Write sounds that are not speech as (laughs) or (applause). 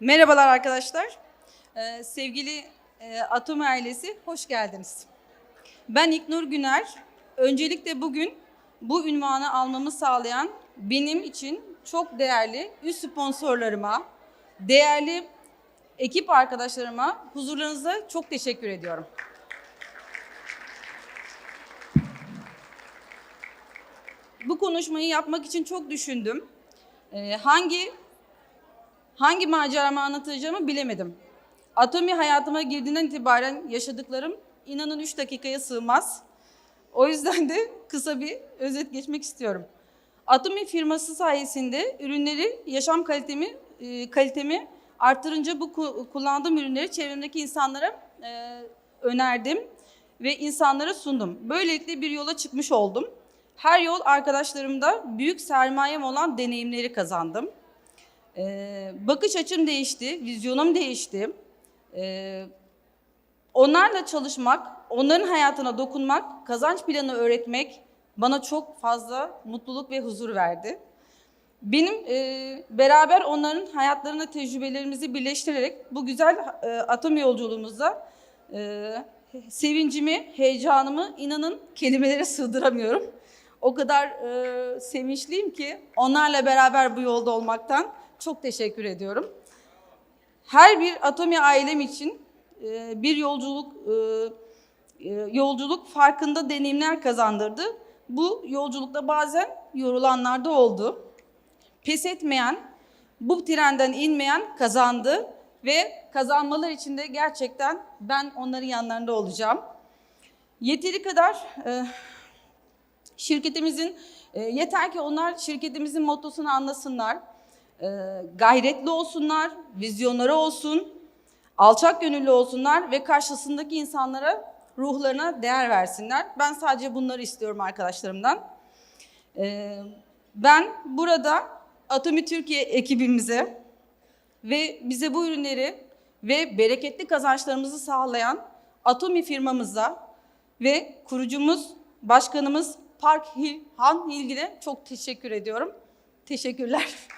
Merhabalar arkadaşlar. Ee, sevgili e, Atom ailesi hoş geldiniz. Ben İknur Güner. Öncelikle bugün bu ünvanı almamı sağlayan benim için çok değerli üst sponsorlarıma, değerli ekip arkadaşlarıma huzurlarınızda çok teşekkür ediyorum. Bu konuşmayı yapmak için çok düşündüm. Ee, hangi hangi maceramı anlatacağımı bilemedim. Atomi hayatıma girdiğinden itibaren yaşadıklarım inanın 3 dakikaya sığmaz. O yüzden de kısa bir özet geçmek istiyorum. Atomi firması sayesinde ürünleri, yaşam kalitemi e, kalitemi arttırınca bu ku- kullandığım ürünleri çevremdeki insanlara e, önerdim ve insanlara sundum. Böylelikle bir yola çıkmış oldum. Her yol arkadaşlarımda büyük sermayem olan deneyimleri kazandım. Ee, bakış açım değişti, vizyonum değişti. Ee, onlarla çalışmak, onların hayatına dokunmak, kazanç planı öğretmek bana çok fazla mutluluk ve huzur verdi. Benim e, beraber onların hayatlarına tecrübelerimizi birleştirerek bu güzel e, atom yolculuğumuzda e, sevincimi, heyecanımı inanın kelimelere sığdıramıyorum. O kadar e, sevinçliyim ki onlarla beraber bu yolda olmaktan çok teşekkür ediyorum. Her bir Atomi ailem için e, bir yolculuk e, e, yolculuk farkında deneyimler kazandırdı. Bu yolculukta bazen yorulanlar da oldu. Pes etmeyen, bu trenden inmeyen kazandı ve kazanmalar için de gerçekten ben onların yanlarında olacağım. Yeteri kadar şirketimizin yeter ki onlar şirketimizin mottosunu anlasınlar. E, gayretli olsunlar, vizyonları olsun, alçak gönüllü olsunlar ve karşısındaki insanlara ruhlarına değer versinler. Ben sadece bunları istiyorum arkadaşlarımdan. E, ben burada Atomi Türkiye ekibimize ve bize bu ürünleri ve bereketli kazançlarımızı sağlayan Atomi firmamıza ve kurucumuz, başkanımız Park Hil Han Hilgil'e çok teşekkür ediyorum. Teşekkürler. (laughs)